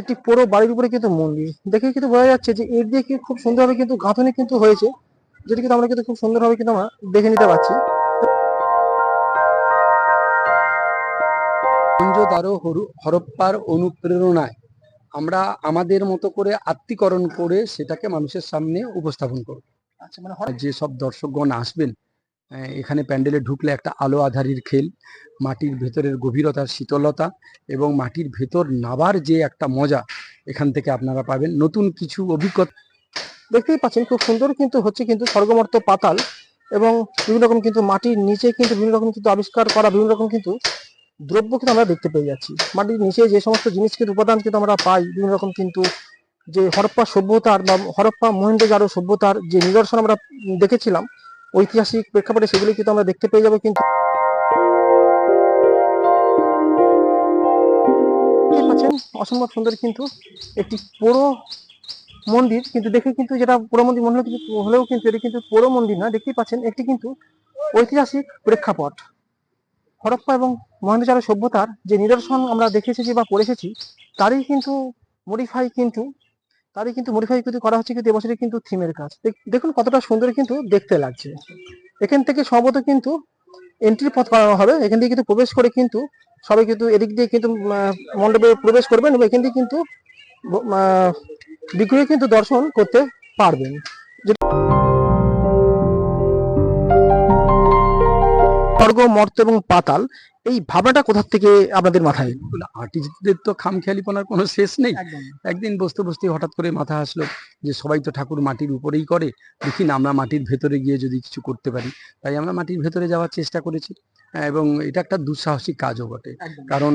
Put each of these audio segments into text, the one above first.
একটি পুরো বাড়ির উপরে কিন্তু মন্দির। দেখে কিন্তু বোঝা যাচ্ছে যে এর দিয়ে কি খুব সুন্দরভাবে কিন্তু গাঁথনি কিন্তু হয়েছে যেটি কিন্তু আমরা কিন্তু খুব সুন্দরভাবে কিন্তু আমরা দেখে নিতে পারছি। হরপ্পার অনুপ্রেরণায় আমরা আমাদের মতো করে আত্মীকরণ করে সেটাকে মানুষের সামনে উপস্থাপন করব। আচ্ছা মানে হঠাৎ যে সব দর্শকগণ আসবেন এখানে প্যান্ডেলে ঢুকলে একটা আলো আধারির খেল, মাটির ভেতরের গভীরতার শীতলতা এবং মাটির ভেতর নাবার যে একটা মজা, এখান থেকে আপনারা পাবেন নতুন কিছু অভিজ্ঞতা। দেখতেই পাচ্ছেন, খুব সুন্দর কিন্তু হচ্ছে কিন্তু স্বর্গমর্ত পাতাল এবং বিভিন্ন রকম কিন্তু মাটির নিচে কিন্তু বিভিন্ন রকম কিন্তু আবিষ্কার করা, বিভিন্ন রকম কিন্তু দ্রব্য কিন্তু আমরা দেখতে পেয়ে যাচ্ছি। মাটির নিচে যে সমস্ত জিনিস কিন্তু উপাদান কিন্তু আমরা পাই, বিভিন্ন রকম কিন্তু যে হরপ্পা সভ্যতার বা হরপ্পা মহেন্দ্রজারো সভ্যতার যে নিদর্শন আমরা দেখেছিলাম ঐতিহাসিক প্রেক্ষাপটে সেগুলি কিন্তু আমরা দেখতে পেয়ে যাব কিন্তু পাচ্ছেন অসম্ভব সুন্দর কিন্তু একটি পুরো মন্দির, কিন্তু দেখে কিন্তু যেটা পুরো মন্দির মনে হলো হলেও কিন্তু এটি কিন্তু পুরো মন্দির না, দেখতেই পাচ্ছেন একটি কিন্তু ঐতিহাসিক প্রেক্ষাপট। হরপ্পা এবং মহেন্দ্রচারের সভ্যতার যে নিদর্শন আমরা দেখেছি বা পড়ে এসেছি, তারই কিন্তু মডিফাই কিন্তু তারই কিন্তু মডিফাই কিন্তু করা হচ্ছে কিন্তু এবছরে কিন্তু থিমের কাজ। দেখুন কতটা সুন্দর কিন্তু দেখতে লাগছে। এখান থেকে সম্ভবত কিন্তু এন্ট্রি পথ বানানো হবে। এখান থেকে কিন্তু প্রবেশ করে কিন্তু সবাই কিন্তু এদিক দিয়ে কিন্তু মণ্ডপে প্রবেশ করবেন এবং এখান থেকে কিন্তু বিগ্রহ কিন্তু দর্শন করতে পারবেন। স্বর্গ, মর্ত এবং পাতাল এই ভাবনাটা কোথা থেকে আপনাদের মাথায়? আর্টিস্টদের তো খামখেয়ালিপনার কোনো শেষ নেই। একদিন বসতে বসতে হঠাৎ করে মাথা আসলো যে সবাই তো ঠাকুর মাটির উপরেই করে। দেখি না আমরা মাটির ভেতরে গিয়ে যদি কিছু করতে পারি। তাই আমরা মাটির ভেতরে যাওয়ার চেষ্টা করেছি। এবং এটা একটা দুঃসাহসিক কাজও বটে। কারণ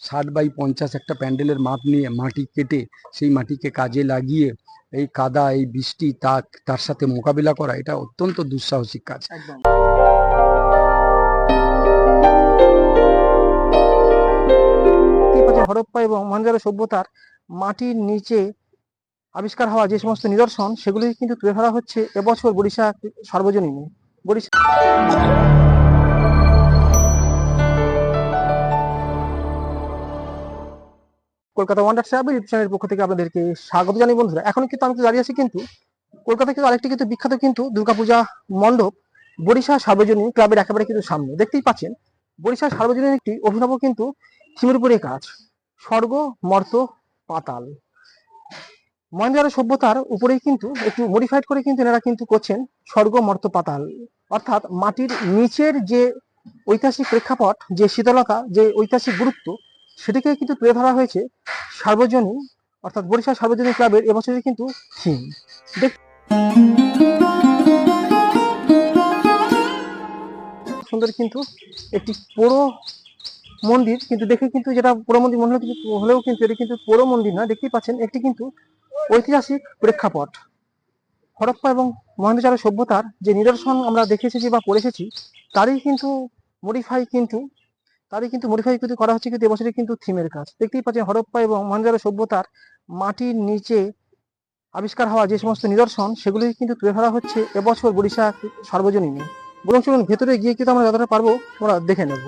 ষাট বাই পঞ্চাশ একটা প্যান্ডেলের মাপ নিয়ে মাটি কেটে সেই মাটিকে কাজে লাগিয়ে এই কাদা এই বৃষ্টি তাক তার সাথে মোকাবিলা করা এটা অত্যন্ত দুঃসাহসিক কাজ। হরপ্পা এবং মহেঞ্জোদারো সভ্যতার মাটির নিচে আবিষ্কার হওয়া যে সমস্ত নিদর্শন, সেগুলি কিন্তু তুলে ধরা হচ্ছে এবছর বরিশা সর্বজনীনে। বরিশা কলকাতা ওয়ান্ডার ট্রাভেল চ্যানেলের পক্ষ থেকে আপনাদেরকে স্বাগত জানাই বন্ধুরা। এখন কিন্তু আমি দাঁড়িয়ে আছি কিন্তু কলকাতা কিন্তু আরেকটি কিন্তু বিখ্যাত কিন্তু দুর্গাপূজা মণ্ডপ বরিশা সার্বজনীন ক্লাবের একেবারে কিন্তু সামনে। দেখতেই পাচ্ছেন, বরিশা সার্বজনীন একটি অভিনব কিন্তু থিমের উপরে কাজ। স্বর্গ, মর্ত, পাতাল। মহেন্দ্র সভ্যতার উপরেই কিন্তু একটু মডিফাইড করে কিন্তু এনারা কিন্তু করছেন স্বর্গ, মর্ত, পাতাল। অর্থাৎ মাটির নিচের যে ঐতিহাসিক প্রেক্ষাপট, যে শীতলতা, যে ঐতিহাসিক গুরুত্ব, সেটিকে কিন্তু তুলে ধরা হয়েছে সার্বজনীন, অর্থাৎ বরিশাল সার্বজনীন ক্লাবের এবছরের কিন্তু থিম সুন্দর কিন্তু একটি পুরো মন্দির, কিন্তু দেখে কিন্তু যেটা পুরো মন্দির, মনে হলো কিন্তু হলেও কিন্তু এটি কিন্তু পুরো মন্দির না, দেখতেই পাচ্ছেন, একটি কিন্তু ঐতিহাসিক প্রেক্ষাপট। হরপ্পা এবং মহেন্দ্রচারের সভ্যতার যে নিদর্শন আমরা দেখে এসেছি বা পড়ে এসেছি, তারই কিন্তু মডিফাই কিন্তু, তারই কিন্তু মডিফাই কিন্তু করা হচ্ছে কিন্তু এবছরে কিন্তু থিমের কাজ। দেখতেই পাচ্ছেন হরপ্পা এবং মহেন্দ্রচারের সভ্যতার মাটির নিচে আবিষ্কার হওয়া যে সমস্ত নিদর্শন, সেগুলি কিন্তু তুলে ধরা হচ্ছে এবছর বরিশা সর্বজনীনে। বরং চলুন ভেতরে গিয়ে কিন্তু আমরা যতটা পারব আমরা দেখে নেব।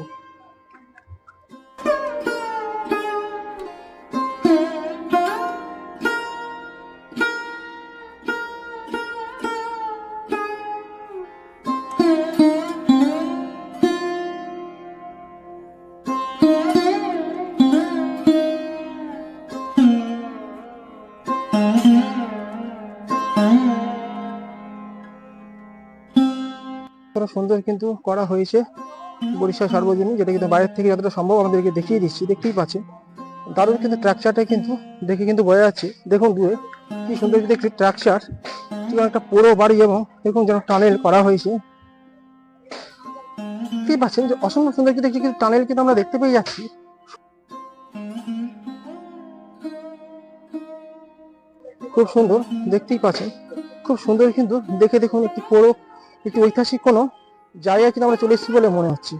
কতটা সুন্দর কিন্তু করা হয়েছে বরিশা সর্বজনীন, যেটা কিন্তু বাইরের থেকে যতটা সম্ভব আমাদেরকে দেখিয়ে দিচ্ছি, দেখতেই পাচ্ছেন দারুণ কিন্তু ট্রাকচারটা কিন্তু দেখে কিন্তু বোঝা যাচ্ছে। দেখুন দূরে কি সুন্দর কিন্তু একটি ট্রাকচার একটা পুরো বাড়ি এবং দেখুন যেন টানেল করা হয়েছে। দেখতেই পাচ্ছেন যে অসম্ভব সুন্দর কিন্তু একটি কিন্তু টানেল কিন্তু আমরা দেখতে পেয়ে যাচ্ছি। খুব সুন্দর, দেখতেই পাচ্ছেন। খুব সুন্দর কিন্তু দেখে দেখুন একটি পুরো একটি ঐতিহাসিক কোনো জায়গায় কিন্তু আমরা চলে এসেছি বলে মনে হচ্ছে।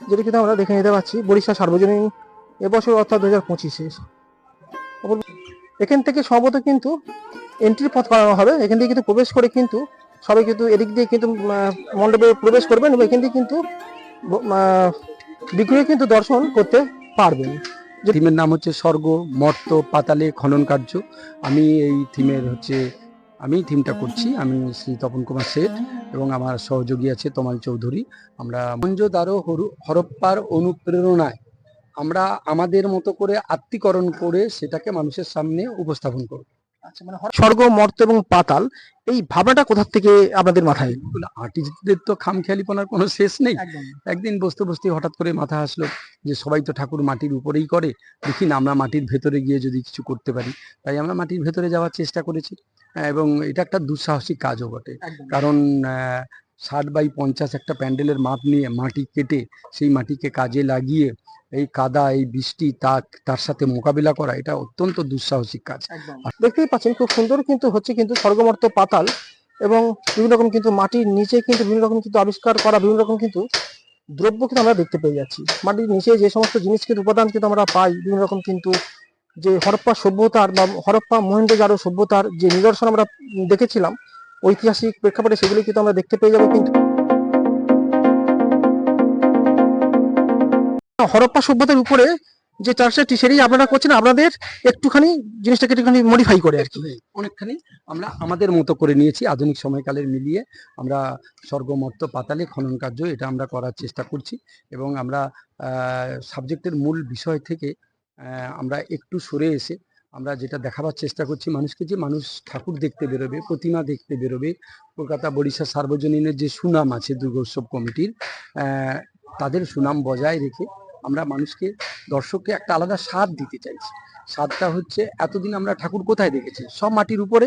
যেটা কিন্তু আমরা দেখে নিতে পারছি বরিশা সার্বজনীন এবছর অর্থাৎ দু হাজার পঁচিশে। এখান থেকে সম্ভবত কিন্তু এন্ট্রির পথ বানানো হবে। এখান থেকে কিন্তু প্রবেশ করে কিন্তু সবাই কিন্তু এদিক দিয়ে কিন্তু মণ্ডপে প্রবেশ করবেন এবং এখান থেকে কিন্তু বিগ্রহ কিন্তু দর্শন করতে পারবেন। থিমের নাম হচ্ছে স্বর্গ, মর্ত, পাতালে খনন কার্য। আমি এই থিমের হচ্ছে আমি থিমটা করছি আমি শ্রী তপন কুমার শেঠ এবং আমার সহযোগী আছে তমাল চৌধুরী। আমরা মঞ্জদারো হরপ্পার অনুপ্রেরণায় আমরা আমাদের মতো করে আত্মীকরণ করে সেটাকে মানুষের সামনে উপস্থাপন করব। স্বর্গ মর্ত এবং পাতাল এই ভাবনাটা কোথা থেকে আপনাদের মাথায়? আর্টিস্টদের তো খামখেয়ালিপনার কোনো শেষ নেই। একদিন বসতে বসতে হঠাৎ করে মাথা আসলো যে সবাই তো ঠাকুর মাটির উপরেই করে। দেখি না আমরা মাটির ভেতরে গিয়ে যদি কিছু করতে পারি। তাই আমরা মাটির ভেতরে যাওয়ার চেষ্টা করেছি। এবং এটা একটা দুঃসাহসিক কাজও বটে। কারণ ষাট বাই পঞ্চাশ একটা প্যান্ডেলের মাপ নিয়ে মাটি কেটে সেই মাটিকে কাজে লাগিয়ে এই কাদা এই বৃষ্টি তা তার সাথে মোকাবিলা করা এটা অত্যন্ত দুঃসাহসিক কাজ। দেখতেই পাচ্ছেন খুব সুন্দর কিন্তু হচ্ছে কিন্তু স্বর্গমর্ত পাতাল এবং বিভিন্ন রকম কিন্তু মাটির নিচে কিন্তু বিভিন্ন রকম কিন্তু আবিষ্কার করা বিভিন্ন রকম কিন্তু দ্রব্য কিন্তু আমরা দেখতে পেয়ে যাচ্ছি। মাটির নিচে যে সমস্ত জিনিস কিন্তু উপাদান কিন্তু আমরা পাই বিভিন্ন রকম কিন্তু যে হরপ্পা সভ্যতার বা হরপ্পা মহেন্দ্রজারো সভ্যতার যে নিদর্শন আমরা দেখেছিলাম ঐতিহাসিক প্রেক্ষাপটে সেগুলি কিন্তু আমরা দেখতে পেয়ে যাব কিন্তু। হরপ্পা সভ্যতার উপরে যে চার্চটি সেটাই আপনারা করছেন, আপনাদের একটুখানি জিনিসটাকে একটুখানি মডিফাই করে আর কি। অনেকখানি আমরা আমাদের মতো করে নিয়েছি, আধুনিক সময়কালের মিলিয়ে আমরা স্বর্গমর্ত পাতালে খনন কার্য, এটা আমরা করার চেষ্টা করছি এবং আমরা সাবজেক্টের মূল বিষয় থেকে আমরা একটু সরে এসে আমরা যেটা দেখাবার চেষ্টা করছি মানুষকে যে মানুষ ঠাকুর দেখতে বেরোবে প্রতিমা দেখতে বেরোবে। কলকাতা বরিশা সার্বজনীনের যে সুনাম আছে দুর্গোৎসব কমিটির তাদের সুনাম বজায় রেখে আমরা মানুষকে দর্শককে একটা আলাদা স্বাদ দিতে চাইছি। স্বাদটা হচ্ছে এতদিন আমরা ঠাকুর কোথায় দেখেছি? সব মাটির উপরে।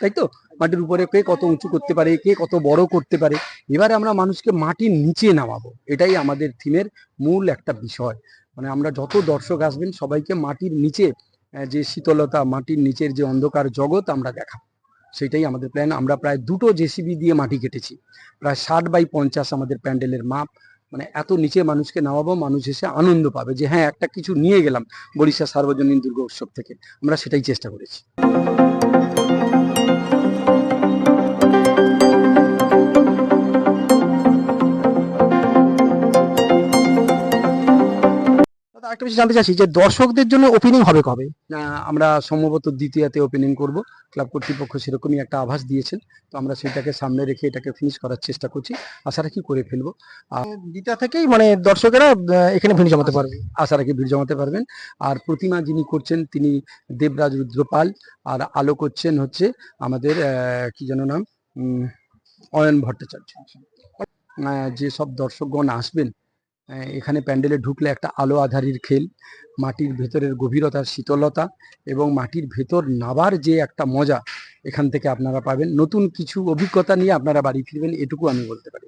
তাই তো? মাটির উপরে কে কত উঁচু করতে পারে কে কত বড় করতে পারে? এবারে আমরা মানুষকে মাটির নিচে নামাবো। এটাই আমাদের থিমের মূল একটা বিষয়। মানে আমরা যত দর্শক আসবেন সবাইকে মাটির নিচে যে শীতলতা, মাটির নিচের যে অন্ধকার জগৎ আমরা দেখা সেটাই আমাদের প্ল্যান আমরা প্রায় দুটো জেসিবি দিয়ে মাটি কেটেছি। প্রায় ষাট বাই পঞ্চাশ আমাদের প্যান্ডেলের মাপ। মানে এত নিচে মানুষকে নামাবো, মানুষ এসে আনন্দ পাবে যে হ্যাঁ একটা কিছু নিয়ে গেলাম বরিশা সার্বজনীন দুর্গা উৎসব থেকে। আমরা সেটাই চেষ্টা করেছি। একটা বিষয় জানতে চাচ্ছি যে দর্শকদের জন্য ওপেনিং হবে কবে? আমরা সম্ভবত দ্বিতীয়াতে ওপেনিং করব। ক্লাব কর্তৃপক্ষ সেরকমই একটা আভাস দিয়েছেন। তো আমরা সেটাকে সামনে রেখে এটাকে ফিনিশ করার চেষ্টা করছি। আশা রাখি করে ফেলব। আর দ্বিতীয় থেকেই মানে দর্শকেরা এখানে ভিড় জমাতে পারবে আশা রাখি ভিড় জমাতে পারবেন। আর প্রতিমা যিনি করছেন তিনি দেবরাজ রুদ্রপাল। আর আলো করছেন হচ্ছে আমাদের কি যেন নাম? অয়ন ভট্টাচার্য। যে সব দর্শকগণ আসবেন এখানে প্যান্ডেলে ঢুকলে একটা আলো আধারির খেল, মাটির ভেতরের গভীরতার শীতলতা এবং মাটির ভেতর নাবার যে একটা মজা, এখান থেকে আপনারা পাবেন। নতুন কিছু অভিজ্ঞতা নিয়ে আপনারা বাড়ি ফিরবেন, এটুকু আমি বলতে পারি।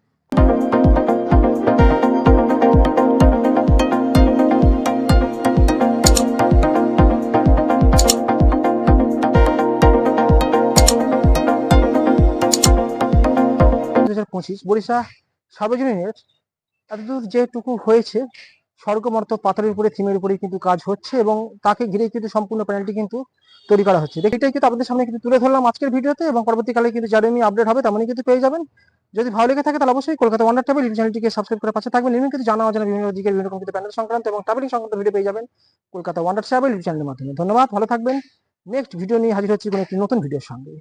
দু হাজার পঁচিশ বরিশা সার্বজনীনের এতদূর যেটুকু হয়েছে, স্বর্গমর্ত পাথরের উপরে, থিমের উপরে কিন্তু কাজ হচ্ছে এবং তাকে ঘিরে কিন্তু সম্পূর্ণ প্যানেলটি কিন্তু তৈরি করা হচ্ছে। এটাই কিন্তু আপনাদের সামনে কিন্তু তুলে ধরলাম আজকের ভিডিওতে এবং পরবর্তীকালে কিন্তু যেমনি আপডেট হবে তেমনই কিন্তু পেয়ে যাবেন। যদি ভালো লেগে থাকে তাহলে অবশ্যই কলকাতা ওয়ান্ডার ট্রাভেল ইউটিউব চ্যানেলটিকে সাবস্ক্রাইব করে পাশে থাকবেন। এমনি কিন্তু জানা অজানা বিভিন্ন দিকের বিভিন্ন রকম প্যানেল সংক্রান্ত এবং ট্রাভেলিং সংক্রান্ত ভিডিও পেয়ে যাবেন কলকাতা ওয়ান্ডার ট্রাভেল ইউটিউব চ্যানেলের মাধ্যমে। ধন্যবাদ, ভালো থাকবেন। নেক্সট ভিডিও নিয়ে হাজির হচ্ছি কোনো একটি নতুন ভিডিওর সঙ্গে।